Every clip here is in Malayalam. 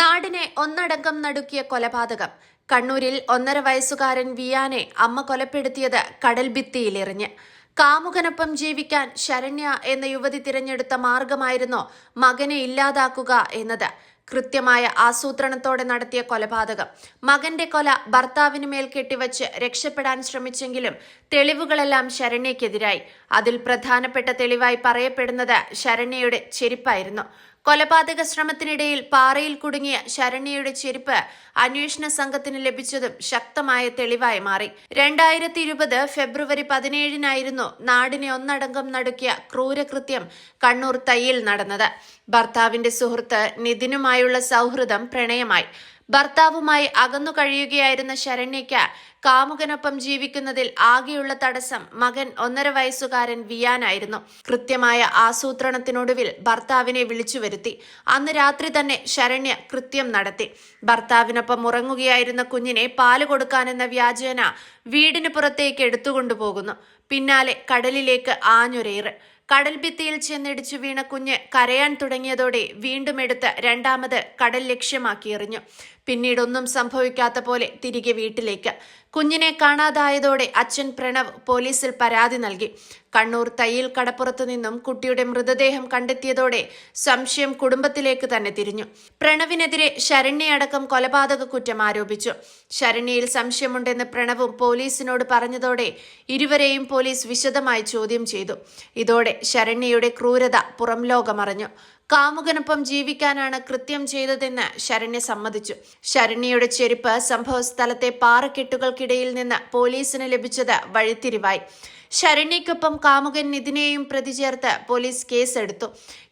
നാടിനെ ഒന്നടങ്കം നടുക്കിയ കൊലപാതകം. കണ്ണൂരിൽ ഒന്നര വയസ്സുകാരൻ വിയാനെ അമ്മ കൊലപ്പെടുത്തിയത് കടൽഭിത്തിയിലെറിഞ്ഞ് കാമുകനൊപ്പം ജീവിക്കാൻ ശരണ്യ എന്ന യുവതി തിരഞ്ഞെടുത്ത മാർഗമായിരുന്നോ മകനെ ഇല്ലാതാക്കുക എന്നത്. കൃത്യമായ ആസൂത്രണത്തോടെ നടത്തിയ കൊലപാതകം. മകന്റെ കൊല ഭർത്താവിന് മേൽ കെട്ടിവച്ച് രക്ഷപ്പെടാൻ ശ്രമിച്ചെങ്കിലും തെളിവുകളെല്ലാം ശരണ്യക്കെതിരായി അതിൽ പ്രധാനപ്പെട്ട തെളിവായി പറയപ്പെടുന്നത് ശരണ്യയുടെ ചെരുപ്പായിരുന്നു. കൊലപാതക ശ്രമത്തിനിടയിൽ പാറയിൽ കുടുങ്ങിയ ശരണ്യയുടെ ചെരുപ്പ് അന്വേഷണ സംഘത്തിന് ലഭിച്ചതും ശക്തമായ തെളിവായി മാറി. രണ്ടായിരത്തി ഇരുപത് ഫെബ്രുവരി പതിനേഴിനായിരുന്നു നാടിനെ ഒന്നടങ്കം നടുക്കിയ ക്രൂരകൃത്യം കണ്ണൂർ തയ്യിൽ നടന്നത്. ഭർത്താവിന്റെ സുഹൃത്ത് നിതിനുമായുള്ള സൗഹൃദം പ്രണയമായി. ഭർത്താവുമായി അകന്നു കഴിയുകയായിരുന്ന ശരണ്യയ്ക്ക് കാമുകനൊപ്പം ജീവിക്കുന്നതിൽ ആകെയുള്ള തടസ്സം മകൻ ഒന്നര വയസ്സുകാരൻ വിയാനായിരുന്നു. കൃത്യമായ ആസൂത്രണത്തിനൊടുവിൽ ഭർത്താവിനെ വിളിച്ചു വരുത്തി. അന്ന് രാത്രി തന്നെ ശരണ്യ കൃത്യം നടത്തി. ഭർത്താവിനൊപ്പം ഉറങ്ങുകയായിരുന്ന കുഞ്ഞിനെ പാൽ കൊടുക്കാനെന്ന വ്യാജേന വീടിന് പുറത്തേക്ക് എടുത്തുകൊണ്ടുപോകുന്നു. പിന്നാലെ കടലിലേക്ക് ആഞ്ഞുരേറ്. കടൽ ഭിത്തിയിൽ ചെന്നിടിച്ചു വീണ കുഞ്ഞ് കരയാൻ തുടങ്ങിയതോടെ വീണ്ടും എടുത്ത് രണ്ടാമത് കടൽ ലക്ഷ്യമാക്കി എറിഞ്ഞു. പിന്നീടൊന്നും സംഭവിക്കാത്ത പോലെ തിരികെ വീട്ടിലേക്ക്. കുഞ്ഞിനെ കാണാതായതോടെ അച്ഛൻ പ്രണവ് പോലീസിൽ പരാതി നൽകി. കണ്ണൂർ തയ്യിൽ കടപ്പുറത്തു നിന്നും കുട്ടിയുടെ മൃതദേഹം കണ്ടെത്തിയതോടെ സംശയം കുടുംബത്തിലേക്ക് തന്നെ തിരിഞ്ഞു. പ്രണവിനെതിരെ ശരണ്യയടക്കം കൊലപാതക കുറ്റം ആരോപിച്ചു. ശരണ്യയിൽ സംശയമുണ്ടെന്ന് പ്രണവും പോലീസിനോട് പറഞ്ഞതോടെ ഇരുവരെയും പോലീസ് വിശദമായി ചോദ്യം ചെയ്തു. ഇതോടെ ശരണ്യയുടെ ക്രൂരത പുറം ലോകമറിഞ്ഞു കാമുകനൊപ്പം ജീവിക്കാനാണ് കൃത്യം ചെയ്തതെന്ന് ശരണ്യ സമ്മതിച്ചു. ശരണ്യയുടെ ചെരുപ്പ് സംഭവ സ്ഥലത്തെ പാറക്കെട്ടുകൾക്കിടയിൽ നിന്ന് പോലീസിന് ലഭിച്ചത് വഴിത്തിരിവായി. ശരണ്യയ്ക്കൊപ്പം കാമുകൻ നിതിനെയും പ്രതി ചേർത്ത് പോലീസ് കേസെടുത്തു.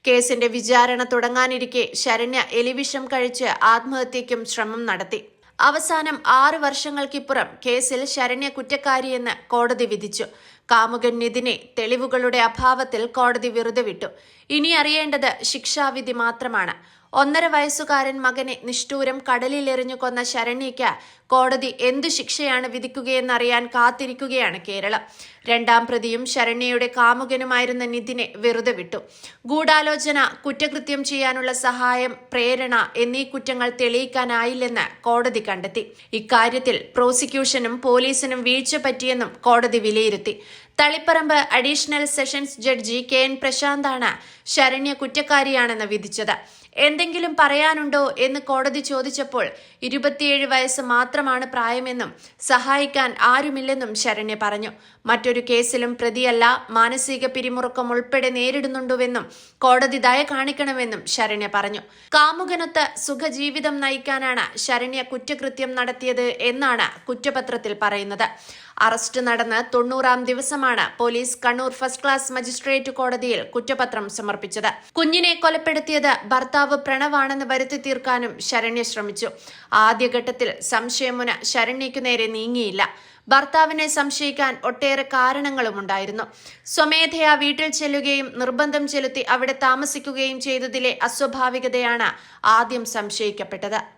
കേസിന്റെ വിചാരണ തുടങ്ങാനിരിക്കെ ശരണ്യ എലിവിഷം കഴിച്ച് ആത്മഹത്യയ്ക്കും ശ്രമം നടത്തി. അവസാനം ആറ് വർഷങ്ങൾക്കിപ്പുറം കേസിൽ ശരണ്യ കുറ്റക്കാരിയെന്ന് കോടതി വിധിച്ചു. കാമുകൻ നിതിനെ തെളിവുകളുടെ അഭാവത്തിൽ കോടതി വെറുതെ വിട്ടു ഇനി അറിയേണ്ടത് ശിക്ഷാവിധി മാത്രമാണ്. ഒന്നര വയസ്സുകാരൻ മകനെ നിഷ്ഠൂരം കടലിലെറിഞ്ഞു കൊന്ന ശരണ്യയ്ക്ക് കോടതി എന്തു ശിക്ഷയാണ് വിധിക്കുകയെന്നറിയാൻ കാത്തിരിക്കുകയാണ് കേരളം. രണ്ടാം പ്രതിയും ശരണ്യയുടെ കാമുകനുമായിരുന്ന നിതിനെ വെറുതെ വിട്ടു ഗൂഢാലോചന കുറ്റകൃത്യം ചെയ്യാനുള്ള സഹായം പ്രേരണ എന്നീ കുറ്റങ്ങൾ തെളിയിക്കാനായില്ലെന്ന് കോടതി കണ്ടെത്തി. ഇക്കാര്യത്തിൽ പ്രോസിക്യൂഷനും പോലീസിനും വീഴ്ച പറ്റിയെന്നും കോടതി വിലയിരുത്തി. Taliparamba additional sessions judge K N പ്രശാന്താണ് Saranya കുറ്റക്കാരിയാണെന്ന് വിധിച്ചത്. എന്തെങ്കിലും പറയാനുണ്ടോ എന്ന് കോടതി ചോദിച്ചപ്പോൾ ഇരുപത്തിയേഴ് വയസ്സ് മാത്രമാണ് പ്രായമെന്നും സഹായിക്കാൻ ആരുമില്ലെന്നും ശരണ്യ പറഞ്ഞു. മറ്റൊരു കേസിലും പ്രതിയല്ല മാനസിക പിരിമുറുക്കം ഉൾപ്പെടെ നേരിടുന്നുണ്ടുവെന്നും കോടതി ദയ കാണിക്കണമെന്നും ശരണ്യ പറഞ്ഞു. കാമുകനൊത്ത് സുഖജീവിതം നയിക്കാനാണ് ശരണ്യ കുറ്റകൃത്യം നടത്തിയത് എന്നാണ് കുറ്റപത്രത്തിൽ പറയുന്നത്. അറസ്റ്റ് നടന്ന് തൊണ്ണൂറാം ദിവസമാണ് police Kannur first class magistrate കോടതിയിൽ കുറ്റപത്രം സമർപ്പിച്ചത്. കുഞ്ഞിനെ കൊലപ്പെടുത്തിയത് ഭർത്താവ് പ്രണവാണെന്ന് വരുത്തി തീർക്കാനും ശരണ്യ ശ്രമിച്ചു. ആദ്യഘട്ടത്തിൽ സംശയമുന ശരണ്യയ്ക്കു നേരെ നീങ്ങിയില്ല. ഭർത്താവിനെ സംശയിക്കാൻ ഒട്ടേറെ കാരണങ്ങളും ഉണ്ടായിരുന്നു. സ്വമേധയാ വീട്ടിൽ ചെല്ലുകയും നിർബന്ധം ചെലുത്തി അവിടെ താമസിക്കുകയും ചെയ്തതിലെ അസ്വാഭാവികതയാണ് ആദ്യം സംശയിക്കപ്പെട്ടത്.